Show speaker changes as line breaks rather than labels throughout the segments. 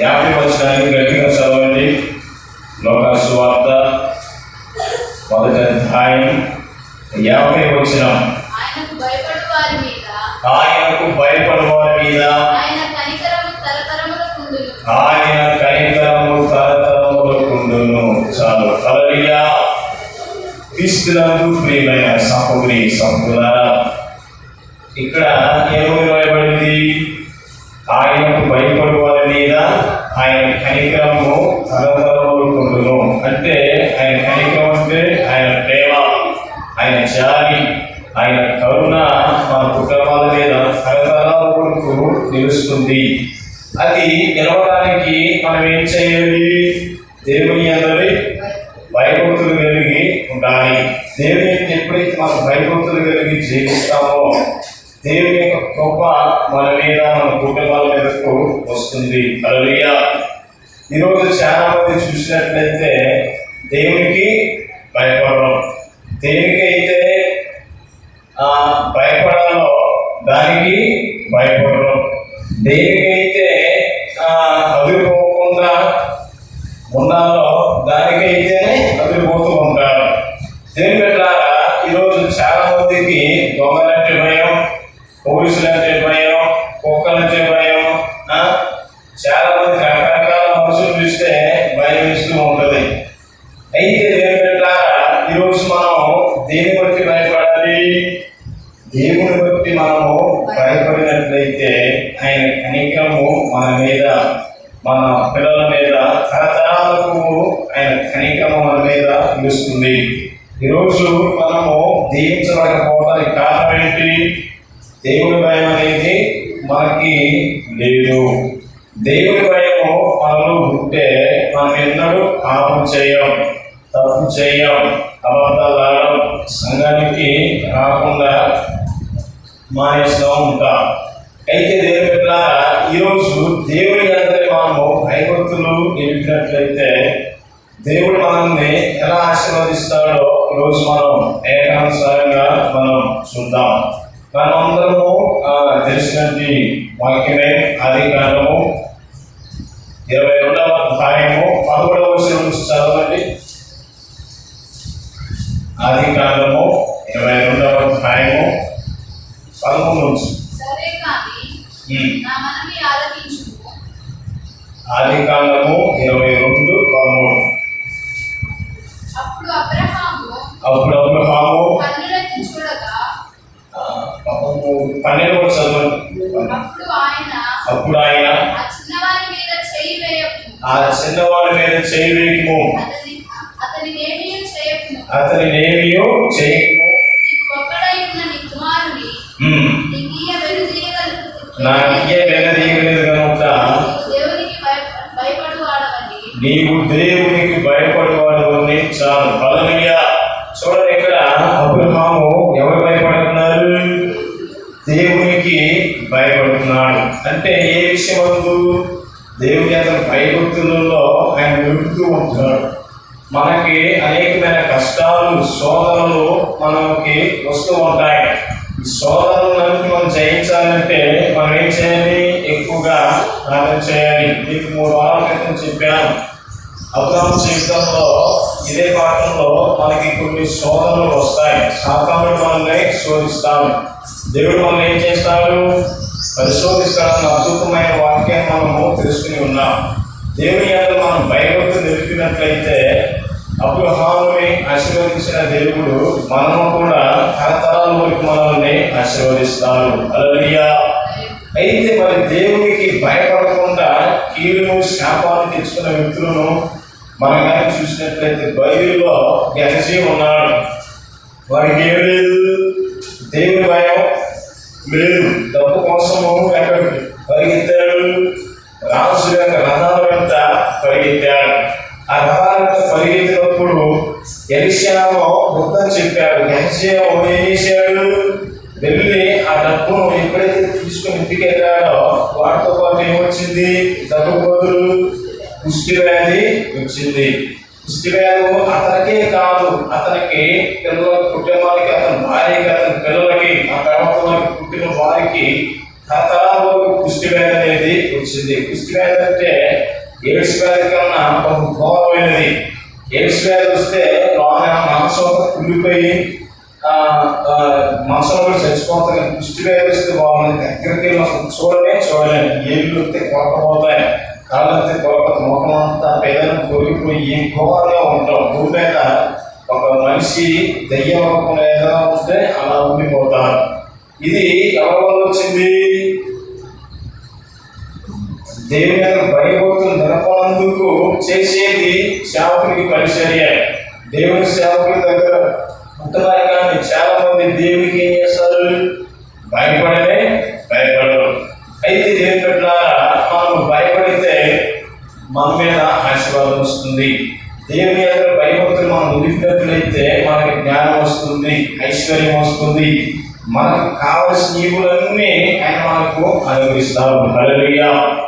యాభై వచ్చినానికి గట్టిగా చదవండి. లోకాసు వార్త మొదటి అధ్యాయం యాభై వచ్చిన
ఆయనకు భయపడు వారి మీద. ఆయన కనికరము తరతరములకుండును.
చాలు. హల్లెలూయా. క్రీస్తునందు ప్రియమైన సహోదరి సహోదరులారా ఇక్కడ ఏమని రాయబడింది? ఆయనకు భయపడు వారి మీద ఆయన కనికరము తరతరములకుండును అంటే ఆయన కనికరం అంటే ఆయన ప్రేమ ఆయన జాలి ఆయన కరుణ మన కుటుంబాల మీద తరతరాల వరకు నిలుస్తుంది. అది నిలవడానికి మనం ఏం చేయాలి? దేవుని అందరి భయభక్తులు కలిగి ఉండాలి. దేవుని ఎప్పుడైతే మనం భయభక్తులు కలిగి జీవిస్తామో దేవుని యొక్క కృప మన మీద మన కుటుంబాల మీదకు వస్తుంది. అలలియా ఈరోజు చాలా మంది చూసినట్లయితే దేవునికి భయపడడం. దేనికి ఆ, భయపడాలో దానికి భయపడడం. దేవి భయపడినట్లయితే ఆయన కనికము మన మీద మన పిల్లల మీద తరతరాలకు ఆయన కనికము మన మీద నిలుస్తుంది. ఈరోజు మనము దీవించబడకపోవడానికి కారణం ఏంటి? దేవుడి భయం అనేది మనకి లేదు. దేవుడి భయము మనలో ఉంటే మనం ఎన్నడూ పాపం చేయం తప్పు చేయం అబద్ధాలు ఆడడం సంఘానికి రాకుండా మానేస్తూ ఉంటాం. అయితే దేవుని ఈరోజు దేవుని అందరి మనము భయభక్తులు నిలిపినట్లయితే దేవుడు మనల్ని ఎలా ఆశీర్వదిస్తాడో ఈరోజు మనం ఏకానుసారంగా మనం చూద్దాం. మనమందరము ఆ, తెలిసినటువంటి వాక్యమే ఆది కాలము ఇరవై రెండవ అధ్యాయము పదకొండవ విషయం నుంచి చదవండి. ఆది కాలము ఇరవై రెండవ అధ్యాయము. నుంచి
ఆలకించుము.
ఆది కాలము ఇరవై రెండు పదమూడు.
అప్పుడు అబ్రహాము
పదమూడు పన్నెండు కూడా చదవండి.
అప్పుడు ఆయన ఆ
చిన్నవాడి మీద చేయి వేయము
అతని
నేమియో చేయము
నీకు ఒక్కడై ఉన్న నీ కుమారుని
ఉమ్.
నీకీయ వెలుదీయగలుగు
నాకే వెనదీయలేదు కనుక నీవు దేవునికి భయపడేవాడు అని చాలు. బలమయ్యా చూడండి ఇక్కడ అబ్రహాము ఎవరు భయపడుతున్నారు? దేవునికి భయపడుతున్నాడు. అంటే ఏ విషయం అందు దేవుని అతని భయభక్తులలో ఆయన వెలుగుతూ ఉంటున్నాడు మనకి అనేకమైన కష్టాలు శోధనలు మనకి వస్తూ ఉంటాయి. ఈ మనం జయించాలంటే మనం ఏం చేయాలి? ఎక్కువగా ప్రార్థన చేయాలి. మీకు మూడు వారాల క్రితం చెప్పాను. అబ్రాహం జీవితంలో ఇదే పాఠంలో మనకి కొన్ని శోధనలు వస్తాయి. సాతానుడు మనల్ని శోధిస్తాడు. దేవుడు మనల్ని ఏం చేస్తాడు? పరిశోధిస్తాడన్న అద్భుతమైన వాక్యాన్ని మనము తెలుసుకుని ఉన్నాం. దేవుని యొక్క మనం భయపడుతూ నిలిపినట్లయితే అబ్రహాముని ఆశీర్వదించిన దేవుడు మనము కూడా తరతరాల వరకు మనల్ని ఆశీర్వదిస్తాడు. అలలియా అయితే మరి దేవునికి భయపడకుండా కీలు శాపాలు తెచ్చుకున్న వ్యక్తులను మనం కానీ చూసినట్లయితే బైబిల్లో గెలిచి ఉన్నాడు. వాడికి ఏం లేదు. దేవుని భయం లేదు. డబ్బు కోసము ఎక్కడికి పరిగెత్తాడు. రాజు యొక్క రథాల వెంట పరిగెత్తాడు. ఎలిషామో బుద్ధం చెప్పాడు. ఎలిషియా ఏం చేశాడు వెళ్ళి ఆ డబ్బును ఎప్పుడైతే తీసుకుని ఇంటికి వెళ్ళాడో వాటితో పాటు ఏమొచ్చింది? డబ్బు బదులు కుష్టి వ్యాధి వచ్చింది. కుష్టి వ్యాధి అతనికే కాదు అతనికి పిల్లల కుటుంబానికి అతని భార్యకి అతని పిల్లలకి ఆ తర్వాత పుట్టిన వారికి ఆ కుష్టి వ్యాధి అనేది వచ్చింది. కుష్టి వ్యాధి అంటే ఎయిడ్స్ వ్యాధి కన్నా కొంత ఘోరమైనది. ఎయిడ్స్ వ్యాధి వస్తే లోపల మనసు కుళ్ళిపోయి ఆ, కూడా కుష్టి వ్యాధి వస్తే బాగుంది దగ్గరికి అసలు చూడలే చూడలేము. ఏళ్ళు వస్తే కొరకపోతాయి కాళ్ళు వస్తే కొరకపోతే ముఖం అంతా పేదలు కొరిగిపోయి ఘోరంగా ఉంటాం. భూమి ఒక మనిషి దయ్యం ఏదైనా వస్తే అలా ఉండిపోతారు. ఇది ఎవరి వల్ల వచ్చింది? దేవుని యొక్క భయభక్తులు నిలపనందుకు చేసేది సేవకుడికి పరిచర్య. దేవుని సేవకుడి దగ్గర ఉంటున్నారు కానీ చాలా మంది దేవునికి ఏం చేస్తారు? భయపడనే భయపడరు. అయితే దేవుని పట్ల మనం భయపడితే మన మీద ఆశీర్వాదం వస్తుంది. దేవుని యొక్క భయభక్తులు మనం ఉదిపినట్లయితే మనకి జ్ఞానం వస్తుంది ఐశ్వర్యం వస్తుంది. మనకు కావలసిన ఈవులన్నీ ఆయన మనకు అనుగ్రహిస్తారు హల్లెలూయా.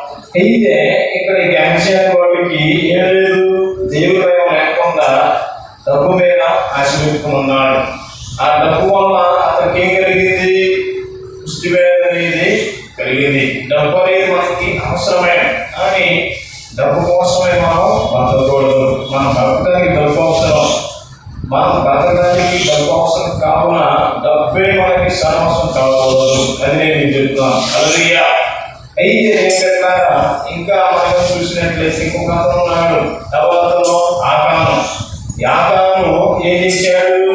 అయితే ఇక్కడ ఈ అంశాల వాడికి ఏం లేదు? దేవుడి భయం లేకుండా డబ్బు మీద ఆశ ఆ డబ్బు వల్ల అతనికి ఏం కలిగింది? పుష్టి అనేది కలిగింది. డబ్బు అనేది మనకి అవసరమే కానీ డబ్బు కోసమే మనం బతకూడదు. మనం బతకడానికి డబ్బు అవసరం. మనం బతకడానికి డబ్బు అవసరం కావున డబ్బే మనకి సర్వస్వం కావకూడదు. అది నేను చెప్తాను అలరియా అయితే ఇంకా మనం చూసినట్లయితే ఇంకొక అతను ఉన్నాడు తర్వాత ఆకాను యాకాను ఏం చేశాడు?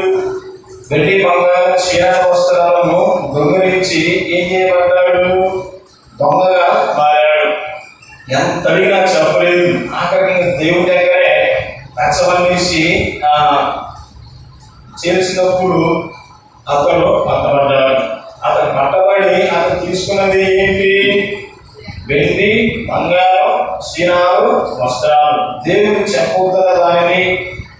వెండి బంగారు చీర వస్త్రాలను దొంగలించి ఏం చేయబడ్డాడు? దొంగగా మారాడు. ఎంత చెప్పలేదు. ఆఖరికి దేవుడి దగ్గరే రచ్చవల్లేసి ఆ చేసినప్పుడు అతడు పట్టబడ్డాడు. అతను పట్టబడి అతను తీసుకున్నది ఏంటి? వెండి బంగారం సీనాలు వస్త్రాలు. దేవుడు చెప్పబోతున్న దానిని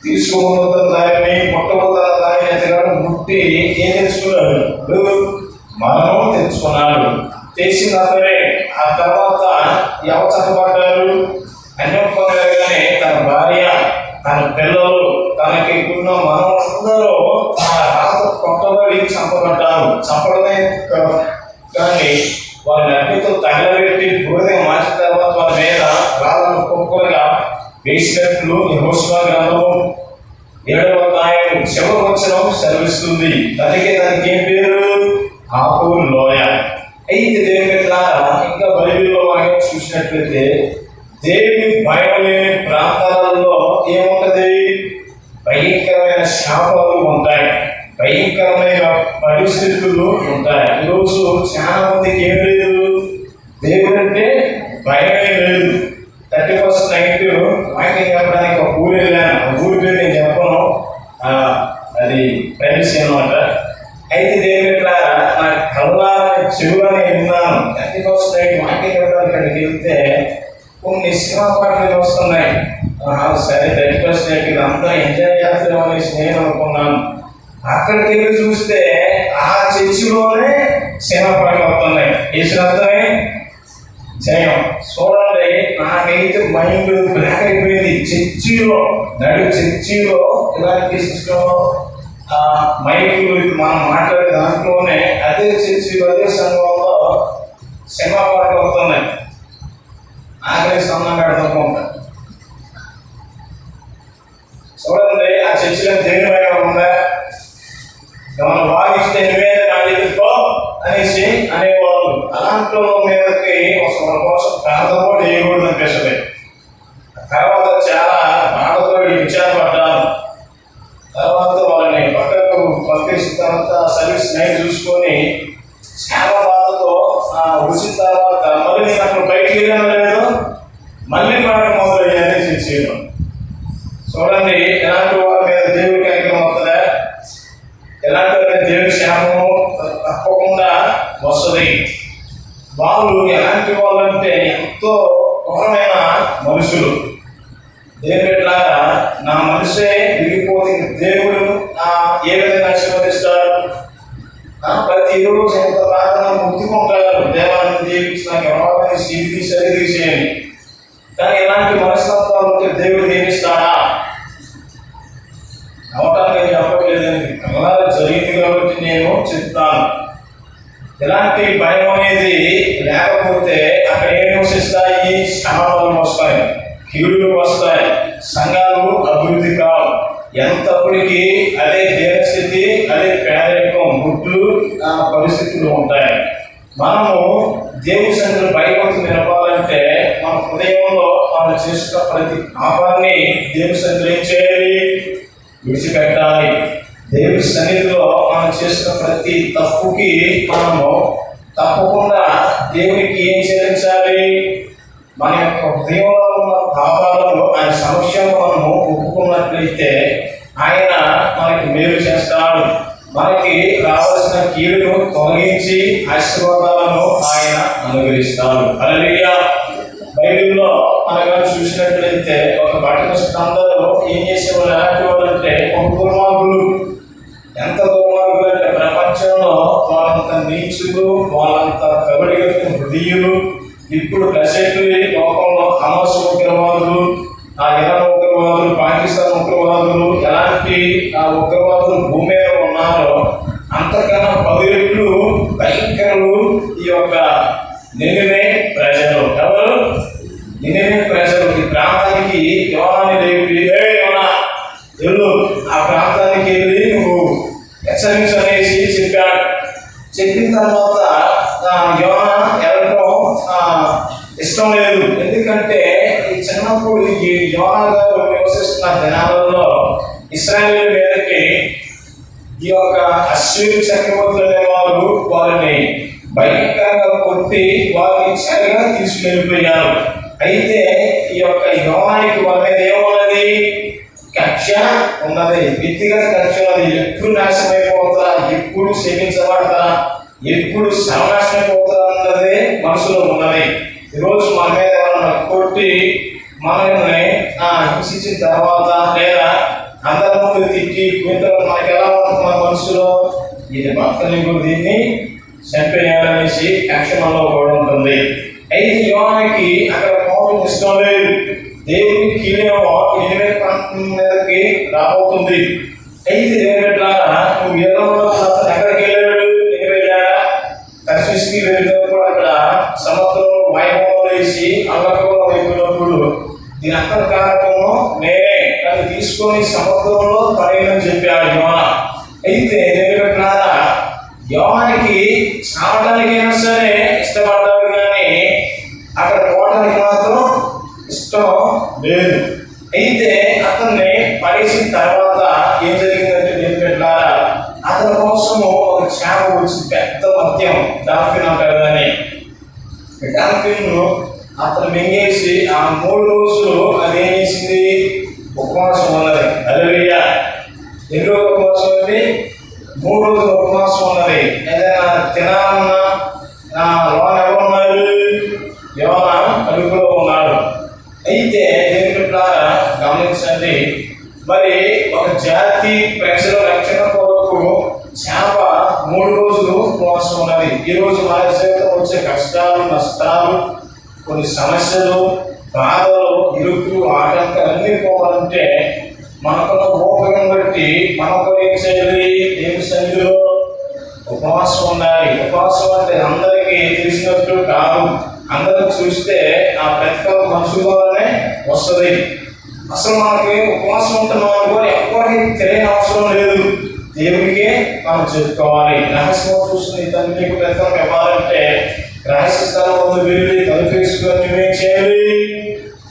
తీసుకోబోతున్న దానిని పుట్టబోతున్న దానిని అతను ముట్టి ఏం తెచ్చుకున్నాడు మనము తెచ్చుకున్నాడు తెచ్చిన అతనే ఆ తర్వాత ఎవరు చదవబడ్డారు అన్యం పొందగానే తన భార్య తన పిల్లలు తనకి ఉన్న మనం అందరూ ఆ రాత కొట్టబడి చంపబడ్డారు. చంపడం కా- కానీ వారిని అగ్నితో తగలబెట్టి బూడిదగా మార్చిన తర్వాత వారి మీద రాళ్ళను కుక్కలుగా వేసినట్లు యెహోషువ గ్రంథము ఏడవ అధ్యాయం చివరి వచనం సెలవిస్తుంది. దానికి దానికి ఏం పేరు? ఆపు లోయ. అయితే దేవుని బిడ్డలారా, ఇంకా బైబిల్లో మనం చూసినట్లయితే దేవుని భయం లేని ప్రాంతాలలో ఏముంటది? భయంకరమైన శాపాలు ఉంటాయి. భయంకరమైన పరిస్థితులు ఉంటాయి. ఈరోజు చాలా మందికి ఏమి లేదు దేవుడు అంటే భయమే లేదు థర్టీ ఫస్ట్ నైట్ వాకింగ్ చెప్పడానికి ఒక ఊరు వెళ్ళాను ఆ ఊరి పేరు నేను చెప్పను ఆ, అది ప్రైవసీ అనమాట అయితే దేని ఇట్లా నా కళ్ళ చెవులని విన్నాను. థర్టీ ఫస్ట్ నైట్ వాకింగ్ చెప్పడానికి అక్కడికి వెళ్తే కొన్ని సినిమా పాటలు వస్తున్నాయి. సరే థర్టీ ఫస్ట్ నైట్ ఇదంతా ఎంజాయ్ చేస్తాం అనేసి నేను అనుకున్నాను. అక్కడికి వెళ్ళి చూస్తే ఆ చర్చిలోనే సినిమా పాటలు వస్తున్నాయి. వేసిన అర్థమే జయం. చూడండి నాకైతే మైండ్ బ్లాక్ అయిపోయింది. చర్చిలో నడు చర్చిలో ఇలాంటి సిస్టమ్ మైక్ మనం మాట్లాడే దాంట్లోనే అదే చర్చి అదే సంఘంలో సినిమా పాటలు వస్తున్నాయి. ఆఖరి స్తంభం పెడతాం. తల్లిని ఆశీర్వదిస్తాడు ప్రతి ఈరోజు ఎంత ప్రార్థన ముక్తికుంటాడు దేవాన్ని దీవిస్తాను ఎవరిని సీది సరి తీసేయని కానీ ఇలాంటి మనస్తత్వాలు ఉంటే దేవుడు దీవిస్తాడా? అవటాన్ని చెప్పట్లేదని అలా జరిగింది కాబట్టి నేను చెప్తాను. ఇలాంటి భయం అనేది లేకపోతే అక్కడ ఏం నివసిస్తాయి? శ్రమలు వస్తాయి కీడులు వస్తాయి సంఘాలు అభివృద్ధి కావు. ఎంతప్పటికీ అదే పరిస్థితులు ఉంటాయి. మనము దేవుని సన్నిధిలో భయపడుతూ నిలపాలంటే మన హృదయంలో మనం చేస్తున్న ప్రతి పాపాన్ని దేవుని సన్నిధిలో ఏం చేయాలి? విడిచిపెట్టాలి. దేవుని సన్నిధిలో మనం చేస్తున్న ప్రతి తప్పుకి మనము తప్పకుండా దేవునికి ఏం చెల్లించాలి? మన యొక్క హృదయంలో ఉన్న పాపాలను ఆయన సమస్యను మనము ఒప్పుకున్నట్లయితే ఆయన మనకి మేలు చేస్తాడు. మనకి రావాల్సిన కీడును తొలగించి ఆశీర్వాదాలను ఆయన అనుగ్రహిస్తాడు. అలలియా బైబిల్లో మనగా చూసినట్లయితే ఒక పట్టణ స్థానంలో ఏం చేసేవాళ్ళు ఎలాంటి వాళ్ళు అంటే ఒక దుర్మార్గులు. ఎంత దుర్మార్గులు అంటే ప్రపంచంలో వాళ్ళంత నీచులు వాళ్ళంత కబడిగల హృదయులు ఇప్పుడు ప్రసెంట్ లోకంలో హమాస్ ఉగ్రవాదులు ఆ ఇరాన్ ఉగ్రవాదులు పాకిస్తాన్ ఉగ్రవాదులు ఎలాంటి ఆ ఉగ్రవాదులు భూమి మీద ఉన్నారో అంతకన్నా పది రెట్లు భయంకరులు ఈ యొక్క నిన్ననే ప్రజలు. ఎవరు? నిన్ననే ప్రజలు. ఈ ప్రాంతానికి యోనాన్ని లేపి "ఏ వెళ్ళు. ఆ ప్రాంతానికి వెళ్ళి నువ్వు హెచ్చరించనేసి చెప్పాడు. చెప్పిన తర్వాత ఆ, వెళ్ళడం ఇష్టం లేదు. ఎందుకంటే ఈ చిన్నప్పుడు ఈ యోనా గారు నివసిస్తున్న దినాలలో ఇస్రాయల్ మీదకి ఈ యొక్క అశ్విని చక్రవర్తులు వారు వారిని భయంకరంగా కొట్టి వారిని చక్కగా తీసుకెళ్ళిపోయారు. అయితే ఈ యొక్క యోహానికి వారి మీద ఏమున్నది కక్ష ఉన్నది. వ్యక్తిగత కక్ష ఉన్నది. ఎప్పుడు నాశనమైపోతారా? ఎప్పుడు క్షమించబడతారా? ఎప్పుడు సర్వనాశనం అన్నది మనసులో ఉన్నది. ఈరోజు మన మీద కొట్టి మనల్ని ఆ, హింసించిన తర్వాత లేదా అందరి ముందు తిట్టి కూతురు మనకి ఎలా ఉంటుంది మన మనసులో? ఇది భక్తులకు దీన్ని చంపేయాలనేసి కక్షమంలో కూడా ఉంటుంది. అయితే యోనానికి అక్కడ కోపం ఇష్టం లేదు. దేవుని కీలేమో ఎనిమిది ప్రాంతం మీదకి రాబోతుంది. అయితే దేవుడిలాగా నువ్వు ఎలా ఎక్కడికి వెళ్ళాడు. ఎనిమిదాడా తర్శిష్కి వెళ్ళినప్పుడు అక్కడ సముద్రంలో వైభవం వేసి అల్లకూర వైపునప్పుడు దీని అక్కడ కారకము నేను తీసుకొని సముద్రంలో పడేయని చెప్పాడు యోన. అయితే దేవుడిలాగా యోనకి చావడానికైనా సరే ఇష్టపడ్డాడు కానీ అక్కడ పోవడానికి మాత్రం ఇష్టం లేదు. అయితే అతన్ని పడేసిన తర్వాత ఏం జరిగిందంటే నేను పెట్టారా అతని కోసము ఒక చేప వచ్చి పెద్ద మద్యం డాల్ఫిన్ అంటారు దాన్ని. డాల్ఫిన్ అతను మింగేసి ఆ మూడు రోజులు అది ఏం చేసింది? ఉపవాసం ఉన్నది. అలవీయ ఎన్ని రోజులు ఉపవాసం ఉంది? మూడు రోజులు ఉపవాసం ఉన్నది. ఏదైనా తినాలన్నా నా లోన ఎవరున్నారు యోన అడుగులో ఉన్నాడు అయితే దేవుని ద్వారా గమనించండి. మరి ఒక జాతి ప్రజల రక్షణ కొరకు చేప మూడు రోజులు ఉపవాసం ఉన్నది. ఈ రోజు మన జీవితం వచ్చే కష్టాలు నష్టాలు కొన్ని సమస్యలు బాధలు ఇరుకు ఆటంకాలు మనకున్న ఓపికను బట్టి మనకు ఏం చేయాలి ఏం సన్నిధిలో ఉపవాసం ఉండాలి. ఉపవాసం అంటే అందరికీ తెలిసినట్టు కాదు. అందరూ చూస్తే ఆ పెద్ద మనుషులనే వస్తుంది. అసలు మనకి ఉపవాసం ఉంటున్నాం అనుకోని ఎవరికి తెలియని అవసరం లేదు. దేవుడికే మనం చెప్పుకోవాలి. రహస్యం చూసిన ఇతను నీకు ప్రతిఫలం ఇవ్వాలంటే రహస్య స్థలం ముందు వెళ్ళి తలుపేసుకొని నువ్వేం చేయాలి?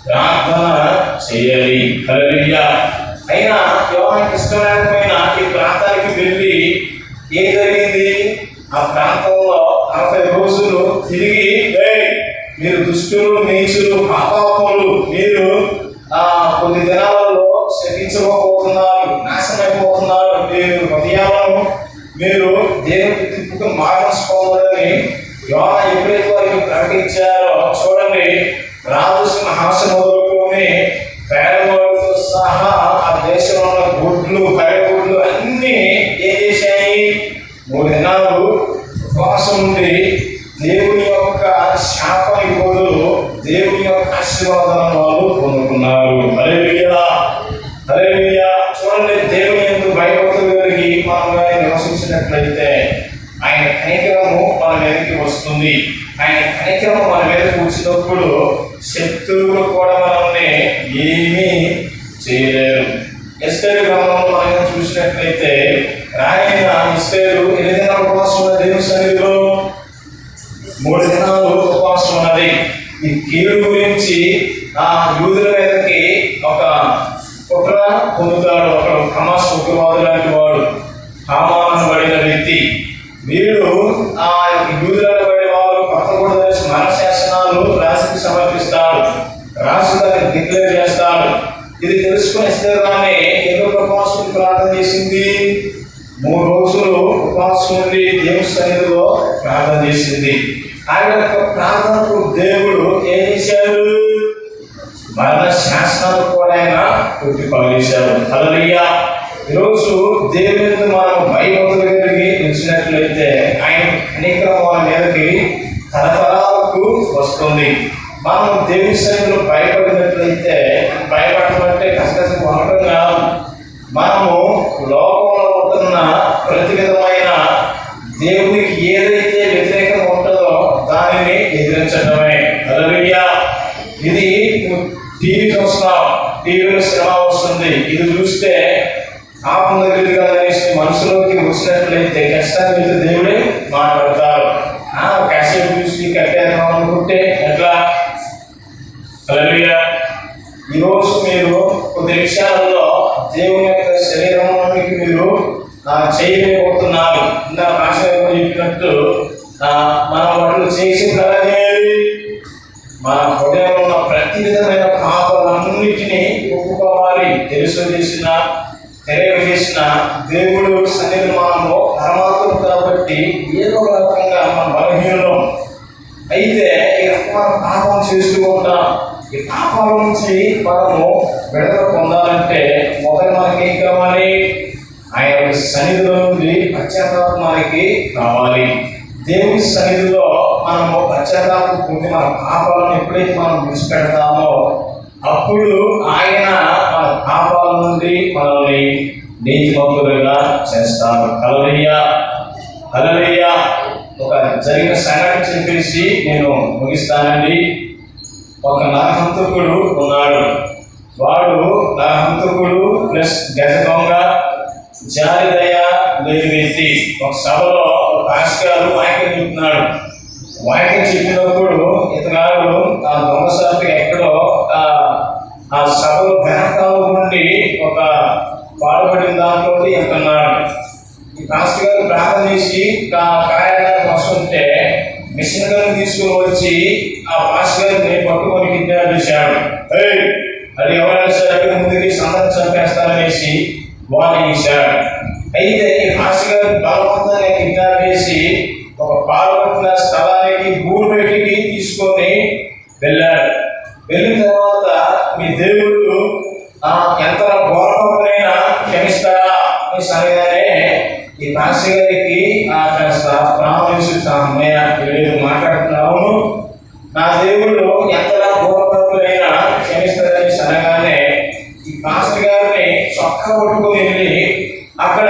ప్రార్థన చేయాలి. హల్లెలూయా. అయినా యోహానికి ఇష్టం లేకపోయినా ఈ ప్రాంతానికి వెళ్ళి ఏం జరిగింది? ఆ ప్రాంతంలో నలభై రోజులు తిరిగి మీరు దుష్టులు నీచులు పాపాత్ములు మీరు ఆ కొన్ని దినాలలో శపించబోతున్నారు నాశనమైపోతున్నారు. మీరు హృదయాలను మీరు దేవునికి తిప్పుకు మార్చుకోవాలని యోన ఎప్పుడైతే వారికి ప్రకటించారో చూడండి రాజు సింహాసనం ఆయన కనికరము మన మీదకి వస్తుంది. ఆయన కనికరము మన మీదకి వచ్చినప్పుడు శత్రువులు కూడా మనల్ని ఏమీ చేయలేరు. ఎస్టేరు గ్రంథంలో మనం చూసినట్లయితే రాయన ఇస్టేరు ఎన్ని దినాలు ఉపవాసం ఉన్నది? దేవుని సన్నిధిలో మూడు దినాలు ఉపవాసం ఉన్నది. ఈ కీడు గురించి ఆ యూదుల మీదకి ఒక కుట్ర పొందుతాడు. ఒక హమాస్ ఉగ్రవాదు లాంటి వాడు హామాను పడిన వ్యక్తి వీడు ఆ పడే వారు పక్కకూడ మన శాసనాలు రాశికి సమర్పిస్తాడు రాశి దాన్ని డిక్లేర్ చేస్తాడు. ఇది తెలుసుకుని ఇస్తారని ఎందుకు ఉపవాసం ప్రార్థన చేసింది. మూడు రోజులు ఉపవాసం ఉండి దేవుని సన్నిధిలో ప్రార్థన చేసింది. ఆయన యొక్క ప్రార్థనకు దేవుడు ఏం చేశారు మరణ శాసనాలు కూడా ఆయన కొట్టి పగలేశాడు. హల్లెలూయా. ఈరోజు దేవుని మనం భయభక్తులు కలిగి నిలిచినట్లయితే ఆయన అనేక మన మీదకి తరతరాలకు వస్తుంది మనం దేవుని సన్నిధిలో భయపడినట్లయితే భయపడటం అంటే కష్టం ఉండటం కాదు. మనము లోకంలో ఉంటున్న ప్రతి విధమైన దేవునికి ఏదైతే వ్యతిరేకం ఉంటుందో దానిని ఎదిరించడమే. హల్లెలూయా ఇది టీవీ చూస్తున్నాం. టీవీలో సినిమా వస్తుంది. ఇది చూస్తే పాపం దగ్గర కదనేసి మనసులోకి వచ్చినట్లయితే కష్టాన్ని దేవుడే ఈరోజు మీరు కొద్ది నిమిషాలలో దేవుని యొక్క శరీరంలోనికి మీరు చేయలేకపోతున్నారు. ఇందా మాస్టర్ చెప్పినట్టు మనం వాటిని చేసిన ప్రలనేది మన హృదయంలో ఉన్న ప్రతి విధమైన పాపాలన్నిటినీ ఒప్పుకోవాలి. తెలుసు చేసిన తెలియజేసిన దేవుడు సన్నిధి మనము పరమాత్మ కాబట్టి ఏదో ఒక రకంగా మన బలహీనం అయితే ఈ రకమైన పాపం చేస్తూ ఉంటాం. ఈ పాపాల నుంచి మనము విడుదల పొందాలంటే మొదటి మనకి ఏం కావాలి? ఆయన సన్నిధిలో నుండి పశ్చాత్తాపం మనకి కావాలి దేవుని సన్నిధిలో మనము పశ్చాత్తాపం పొంది మన పాపాలను ఎప్పుడైతే మనం విడిచిపెడతామో అప్పుడు ఆయన మన పాపాల నుండి మనల్ని నీతిమంతులుగా చేస్తారు కలవయ్యా కలవయ్య ఒక జరిగిన సంఘటన చెప్పేసి నేను ముగిస్తానండి. ఒక నరహంతకుడు ఉన్నాడు. వాడు నరహంతకుడు ప్లస్ గజ దొంగ జారిదయ లేని వ్యక్తి ఒక సభలో ఒక పాస్టర్ వాక్యం చెప్తున్నాడు. వాక్యం చెప్పినప్పుడు ఇతనాడు ఆ దొంగ సభకి ఎక్కడో ఆ ఆ సభలో వెనకాల నుండి ఒక పాడుపడిన దాంట్లో ఎంతున్నాడు ఈ పాస్టర్ గారు ప్రార్థన చేసి కార్యాలయం మిషన్ తీసుకుని వచ్చి ఆ భాస్కర్ని పట్టుకొని కిడ్నాప్ చేశాడు. అది ఎవరైనా సరే ముందుకి సందర్భం చంపేస్తారనేసి వార్నింగ్ ఇచ్చాడు. అయితే ఈ భాస్కర్ బలవంతంగా కిడ్నాప్ చేసి ఒక పాల్గొంటున్న స్థలానికి గూడు తీసుకొని వెళ్ళాడు వెళ్ళిన తర్వాత మీ దేవుడు ఆ, ఎంత ఘోరమైనా క్షమిస్తాడా అని సరిగానే ఈ భాస్కర్ గారికి ఆ నేను ప్రాణిస్తామయ్య లేదు మాట్లాడుతున్నావు నా దేవుళ్ళు ఎంతలా ఘోరమైనా క్షమిస్తారని అనగానే ఈ పాస్టర్ గారిని చొక్కా కొట్టుకుని వెళ్ళి అక్కడ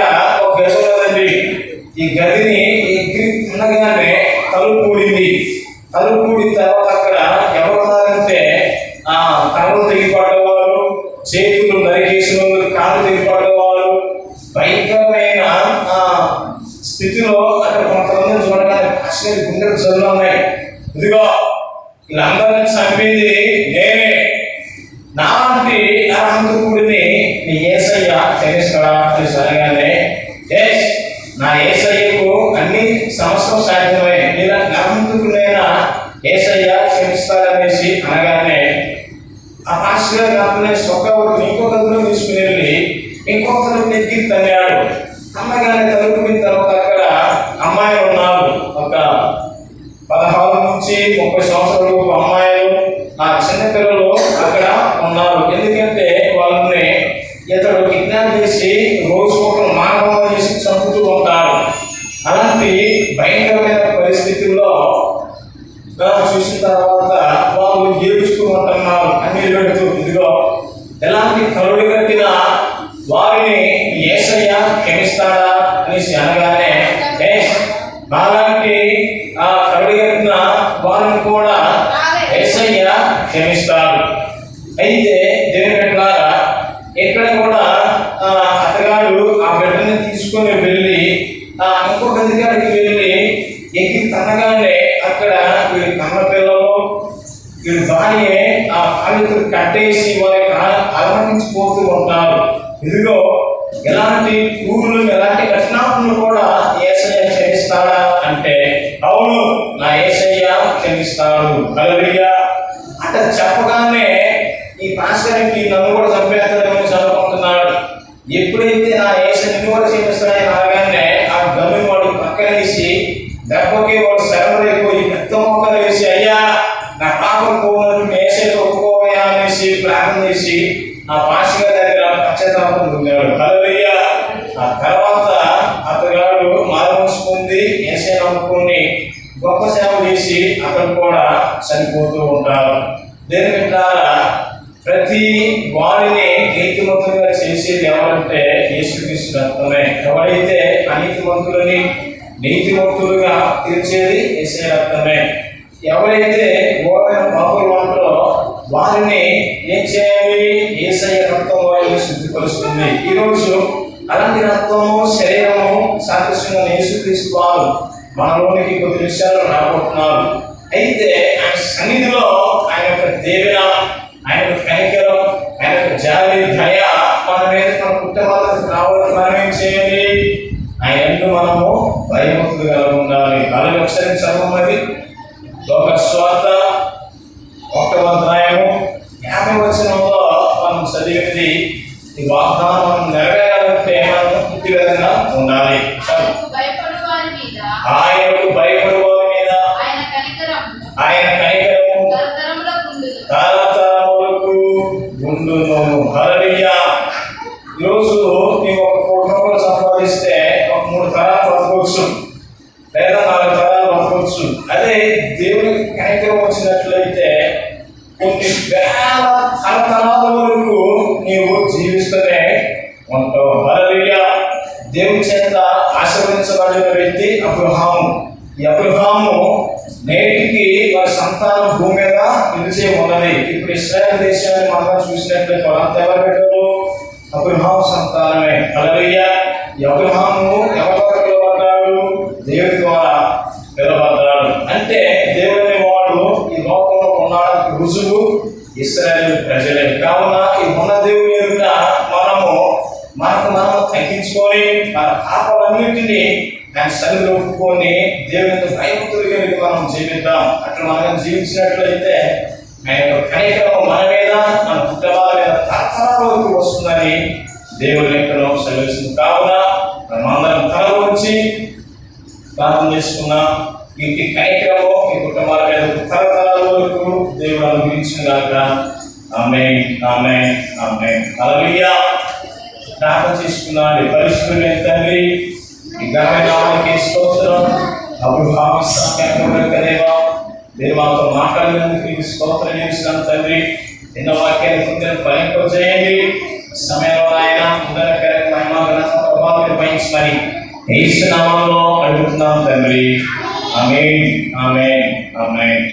ఇంకొకరు నెత్తి తన్నాడు అమ్మగానే తలుపు మీద తర్వాత వీడి భార్య ఆ కాలుతో కట్టేసి వారి అలమటించిపోతూ ఉంటారు. ఇదిగో ఎలాంటి ఊరులు ఎలాంటి కఠినాత్మలు కూడా ఏసయ్య క్షమిస్తాడా అంటే అవును నా ఏసయ్య క్షమిస్తాడు. కలవయ్యా అంటే చెప్పగానే ఈ పాస్కర్కి నన్ను కూడా చంపేస్తాడేమో చదువుకుంటున్నాడు. ఎప్పుడైతే నా ఏస నిన్ను కూడా క్షమిస్తాడని చనిపోతూ ఉంటారు. దేని ద్వారా ప్రతి వారిని నీతిమంతులుగా చేసేది ఎవరంటే యేసుక్రీస్తు రక్తమే ఎవరైతే అనీతిమంతులని నీతిమంతులుగా తీర్చేది యేసే రక్తమే ఎవరైతే ఓరైన పాపులు ఉంటారో వారిని ఏం చేయాలి? ఏసయ్య రక్తం వారిని శుద్ధిపరుస్తుంది. ఈరోజు అలాంటి రక్తము శరీరము సాదృశ్యంగా యేసుక్రీస్తు వారు మనలోనికి కొద్ది విషయాలు రాబోతున్నారు. అయితే ఆయన సన్నిధిలో ఆయన యొక్క దేవన ఆయన యొక్క కనికరం ఆయన యొక్క జాలి దయ మన మీద మన కుటుంబాలకు రావాలి మనం ఏం చేయాలి ఆయన ఎందు మనము భయభక్తులుగా ఉండాలి. అలాగే ఒకసారి చదవమది లోక స్వార్థ ఒకటవ అధ్యాయము యాభై వచనంలో మనం చదివినది ఈ వాగ్దానం మనం నెరవేరాలంటే మనం పూర్తి విధంగా ఉండాలి. చదువు. ఆశీర్వదించబడిన వ్యక్తి అబ్రహాము. ఈ అబ్రహాము నేటికి వారి సంతానం భూమి మీద నిలిచే ఉన్నది. ఇప్పుడు ఇస్రాయల్ దేశాన్ని మనం చూసినట్లయితే వాళ్ళంతా ఎవరు పెట్టారు? అబ్రహాము సంతానమే. హల్లెలూయా. ఈ అబ్రహాము తగ్గించుకొని మన పాపాలన్నింటినీ ఆయన సన్నిధిలో ఒప్పుకొని దేవుని భయభక్తులు కలిగి మనం జీవిద్దాం. అట్లా మనం జీవించినట్లయితే ఆయన కనీకరం మన మీద మన కుటుంబాల మీద తరతరాల వస్తుందని దేవుని లెక్కలో సెలవుస్తుంది. కావున మనమందరం తల ఉంచి ప్రార్థన చేసుకున్నాం ఇంటి కనీకరము ఈ కుటుంబాల మీద తరతరాల వరకు దేవుడు అనుగ్రహించిన గాక ఆమె ఆమె ఆమె అలవియా ప్రార్థన చేసుకున్నాడు పరిశుభ్రమైన తండ్రి ఈ స్తోత్రం. అప్పుడు భావిస్తాం దేవా మీరు మాతో మాట్లాడినందుకు మీకు స్తోత్రం చేస్తున్నాను తండ్రి. ఎన్నో వాక్యాన్ని పొందిన ఫలింప చేయండి. సమయంలో ఆయన ముందర మహిమ నామంలో అడుగుతున్నాం తండ్రి. ఆమె ఆమె ఆమె